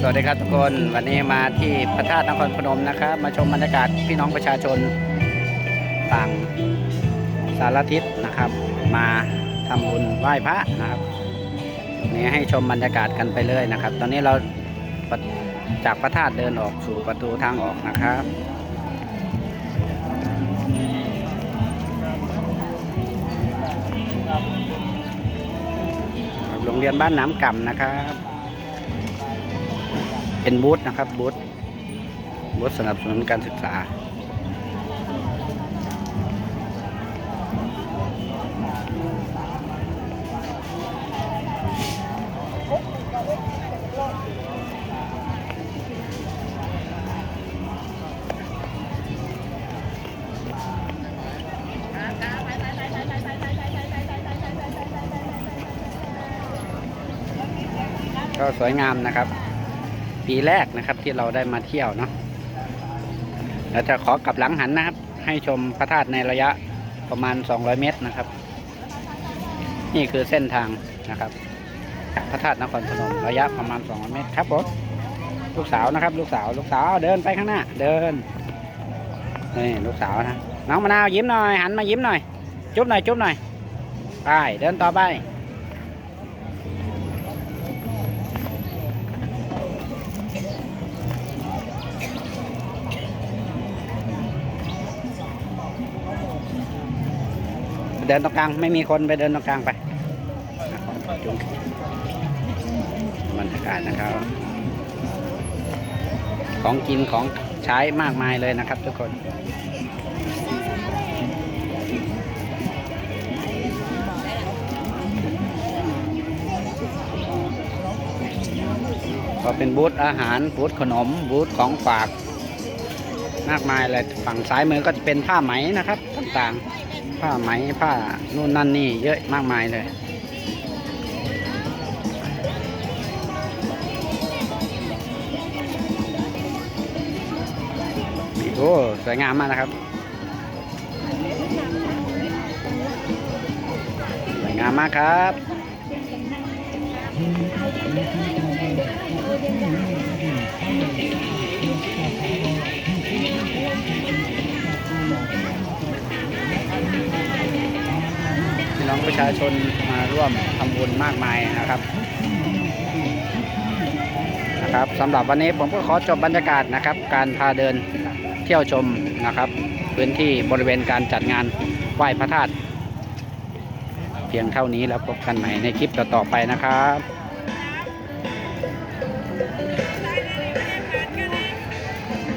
สวัสดีครับทุกคนวันนี้มาที่พระธาตุนครพนมนะครับ มาชมบรรยากาศพี่น้องประชาชนต่างสารทิศนะครับ มาทำบุญไหว้พระนะครับนี่ให้ชมบรรยากาศกันไปเลยนะครับ ตอนนี้เราจากพระธาตุเดินออกสู่ประตูทางออกนะครับโรงเรียนบ้านน้ำก่ำนะครับ เป็นบูธนะครับบูธบูธสนับสนุนการศึกษา ก็สวยงามนะครับ ปีแรกนะครับที่เราได้มาเที่ยวเนาะเราจะขอกลับหลังหันนะครับ ให้ชมพระธาตุในระยะประมาณ 200 เมตรนะครับ นี่คือเส้นทางนะครับ พระธาตุนครพนมระยะประมาณ 200 เมตรครับผมลูกสาวนะครับ ลูกสาวลูกสาวเดินไปข้างหน้า เดินนี่ลูกสาวนะน้องมะนาวยิ้มหน่อยหันมายิ้มหน่อย จุ๊บหน่อยจุ๊บหน่อยไปเดินต่อไป เดินตรงกลางไม่มีคนไปเดินตรงกลางไปบรรยากาศนะครับ ของกินของใช้มากมายเลยนะครับทุกคนก็เป็นบูธอาหารบูธขนมบูธของฝาก มากมายเลยฝั่งซ้ายมือก็จะเป็นผ้าไหมนะครับต่างๆ ผ้าไหมผ้านู่นนั่นนี่เยอะมากมายเลย โอ้สวยงามมากนะครับ สวยงามมากครับ ชาชนมาร่วมทำบุญมากมายนะครับนะครับสำหรับวันนี้ผมก็ขอจบบรรยากาศนะครับ การพาเดินเที่ยวชมนะครับ พื้นที่บริเวณการจัดงานไหว้พระธาตุเพียงเท่านี้แล้วพบกันใหม่ในคลิปต่อๆไปนะครับ